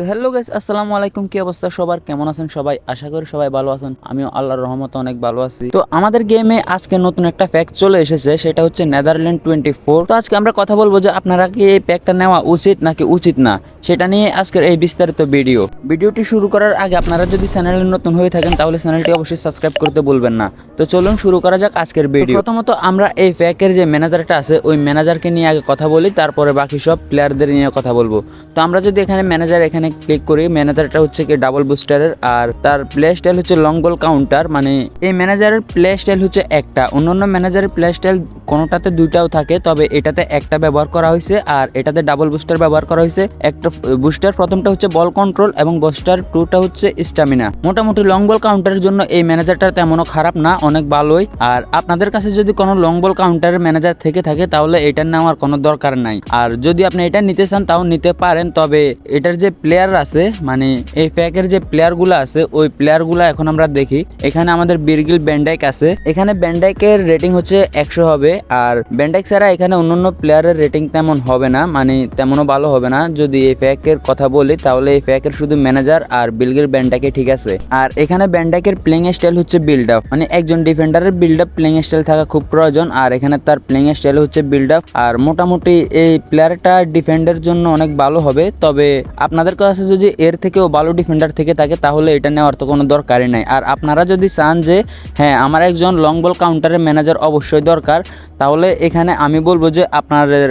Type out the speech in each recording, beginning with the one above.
তো hello guys আসসালামু আলাইকুম। কি অবস্থা সবার? কেমন আছেন সবাই? আশা করি সবাই ভালো আছেন। আমিও আল্লাহর রহমতে অনেক ভালো আছি। তো আমাদের গেমে আজকে নতুন একটা প্যাক চলে এসেছে সেটা হচ্ছে নেদারল্যান্ড টোয়েন্টি ফোর তো আজকে আমরা কথা বলব যে আপনারা কি এই প্যাকটা নেওয়া উচিত নাকি উচিত না সেটা নিয়ে আজকের এই বিস্তারিত ভিডিও ভিডিওটি শুরু করার আগে আপনারা যদি চ্যানেলে নতুন হয়ে থাকেন তাহলে চ্যানেলটি অবশ্যই সাবস্ক্রাইব করতে বলবেন না। তো চলুন শুরু করা যাক আজকের ভিডিও প্রথমত আমরা এই প্যাকের যে ম্যানেজারটা আছে ওই ম্যানেজারকে নিয়ে আগে কথা বলি তারপরে বাকি সব প্লেয়ারদের নিয়ে কথা বলব। তো আমরা যদি এখানে ম্যানেজার এখানে ক্লিক করি ম্যানেজারটা হচ্ছে কি ডাবল বুস্টারের আর তার প্লে স্টাইল হচ্ছে লং বল কাউন্টার মানে এই ম্যানেজারের প্লে স্টাইল হচ্ছে একটা। অন্যান্য ম্যানেজারের প্লে স্টাইল কোনোটাতে দুইটাও থাকে, তবে এটাতে একটা ব্যবহার করা হয়েছে, আর এটাতে ডাবল বুস্টার ব্যবহার করা হয়েছে। একটা বুস্টার প্রথমটা হচ্ছে বল কন্ট্রোল এবং বুস্টার টুটা হচ্ছে স্টামিনা মোটামুটি লং বল কাউন্টারের জন্য এই ম্যানেজারটা তেমনও খারাপ না, অনেক ভালোই। আর আপনাদের কাছে যদি কোনো লং বল কাউন্টারের ম্যানেজার থেকে থাকে, তাহলে এটা নেওয়ার কোনো দরকার নাই। আর যদি আপনি এটা নিতে চান, তাও নিতে পারেন, তবে এটার যে প্লেয়ার আছে মানে এই প্যাকের যে প্লেয়ারগুলো আছে, ওই প্লেয়ারগুলো এখন আমরা দেখি। এখানে আমাদের বিরগিল ব্যান্ডাইক আছে। এখানে ব্যান্ডাইকের রেটিং হচ্ছে একশো হবে, আর ব্যান্ডাইক ছাড়া এখানে অন্যান্য প্লেয়ারের রেটিং তেমন হবে না মানে তেমনও ভালো হবে না। যদি এই প্যাকের কথা বলি, তাহলে এই প্যাকের শুধু ম্যানেজার আর বিলগিল ব্যান্ডাকে ঠিক আছে। আর এখানে ব্যান্ডাকের প্লেইং স্টাইল হচ্ছে বিল্ড আপ মানে একজন ডিফেন্ডারের বিল্ড আপ প্লেইং স্টাইল থাকা খুব প্রয়োজন, আর এখানে তার প্লেইং স্টাইল হচ্ছে বিল্ড আপ আর মোটামুটি এই প্লেয়ারটা ডিফেন্ডের জন্য অনেক ভালো হবে, তবে আপনাদের কাছে যদি এর থেকেও ভালো ডিফেন্ডার থেকে থাকে, তাহলে এটা নেওয়ার তো কোনো দরকারই নাই। আর আপনারা যদি চান যে হ্যাঁ আমার একজন লং বল কাউন্টারের ম্যানেজার অবশ্যই দরকার, তাহলে এখানে আমি বলব যে আপনাদের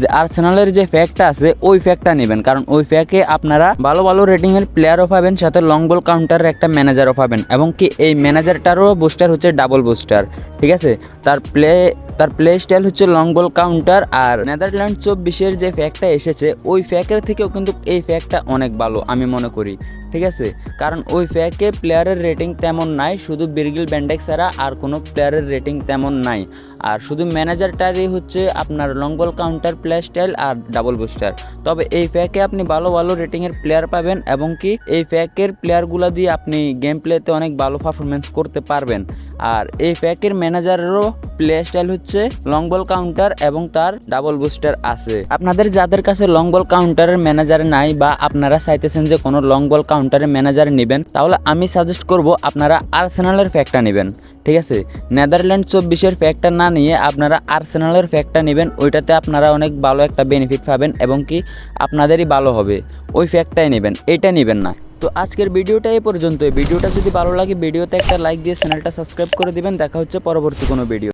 যে আর্সেনালের যে ফ্যাকটা আছে, ওই ফ্যাকটা নেবেন। কারণ ওই ফ্যাকে আপনারা ভালো ভালো রেটিংয়ের প্লেয়ারও পাবেন, সাথে লং বল কাউন্টারের একটা ম্যানেজারও পাবেন। এবং কি এই ম্যানেজারটারও বুস্টার হচ্ছে ডাবল বুস্টার ঠিক আছে? তার প্লে তার প্লে স্টাইল হচ্ছে লং বল কাউন্টার আর নেদারল্যান্ড চব্বিশের যে ফ্যাকটা এসেছে, ওই ফ্যাকের থেকেও কিন্তু এই ফ্যাকটা অনেক ভালো, আমি মনে করি। ঠিক আছে? কারণ ওই প্যাকে প্লেয়ারের রেটিং তেমন নাই, শুধু বিরগিল ব্যান্ডেক ছাড়া আর কোনো প্লেয়ারের রেটিং তেমন নাই। আর শুধু ম্যানেজারটারই হচ্ছে আপনার long ball counter play style আর ডাবল বুস্টার তবে এই প্যাকে আপনি ভালো ভালো রেটিংয়ের প্লেয়ার পাবেন এবং কি এই প্যাকের প্লেয়ারগুলো দিয়ে আপনি গেম প্লেতে অনেক ভালো পারফরমেন্স করতে পারবেন। আর এই প্যাকের ম্যানেজারেরও প্লে স্টাইল হচ্ছে লং বল কাউন্টার এবং তার ডাবল বুস্টার আছে। আপনাদের যাদের কাছে লং বল কাউন্টারের ম্যানেজার নাই বা আপনারা চাইতেছেন যে কোনো লং বল কাউন্টারের ম্যানেজার নেবেন, তাহলে আমি সাজেস্ট করব আপনারা আর্সেনালের প্যাকটা নেবেন। ঠিক আছে? নেদারল্যান্ড চব্বিশের ফ্যাক্টটা না নিয়ে আপনারা আর্সেনালের ফ্যাক্টটা নেবেন, ওইটাতে আপনারা অনেক ভালো একটা বেনিফিট পাবেন এবং কি আপনাদেরই ভালো হবে। ওই ফ্যাক্টটাই নেবেন, এটা নেবেন না। তো আজকের ভিডিওটা এই পর্যন্ত ভিডিওটা যদি ভালো লাগে, ভিডিওতে একটা লাইক দিয়ে চ্যানেলটা সাবস্ক্রাইব করে দেবেন। দেখা হচ্ছে পরবর্তী কোনো ভিডিও